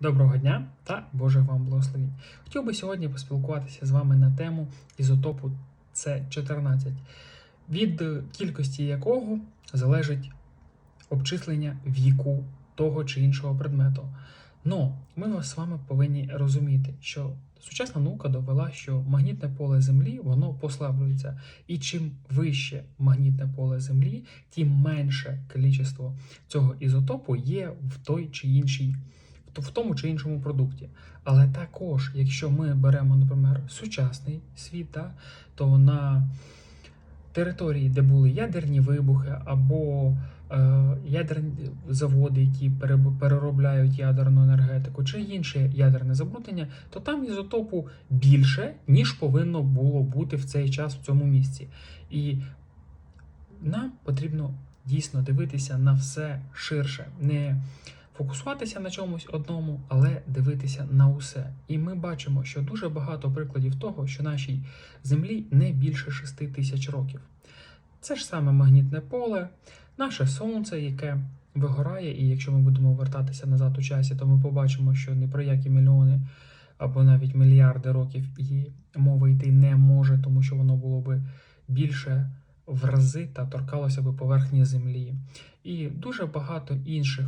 Доброго дня та Боже вам благословінь. Хотів би сьогодні поспілкуватися з вами на тему ізотопу С14, від кількості якого залежить обчислення віку того чи іншого предмету. Но ми з вами повинні розуміти, що сучасна наука довела, що магнітне поле Землі воно послаблюється. І чим вище магнітне поле Землі, тим менше кількість цього ізотопу є в той чи іншій в тому чи іншому продукті. Але також, якщо ми беремо, наприклад, сучасний світ, да, то на території, де були ядерні вибухи або е, ядерні заводи, які переробляють ядерну енергетику, чи інше ядерне забруднення, то там ізотопу більше, ніж повинно було бути в цей час в цьому місці. І нам потрібно дійсно дивитися на все ширше, не фокусуватися на чомусь одному, але дивитися на усе. І ми бачимо, що дуже багато прикладів того, що нашій землі не більше 6 тисяч років. Це ж саме магнітне поле, наше сонце, яке вигорає, і якщо ми будемо вертатися назад у часі, то ми побачимо, що ні про які мільйони або навіть мільярди років і мова йти не може, тому що воно було би більше в рази та торкалося би поверхні землі. І дуже багато інших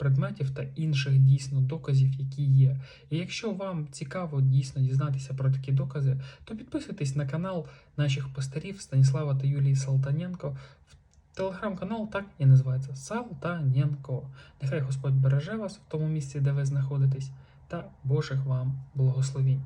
предметів та інших дійсно доказів, які є. І якщо вам цікаво дійсно дізнатися про такі докази, то підписуйтесь на канал наших пастирів Станіслава та Юлії Салтаненко. Телеграм-канал так і називається Салтаненко. Нехай Господь береже вас в тому місці, де ви знаходитесь, та Божих вам благословінь.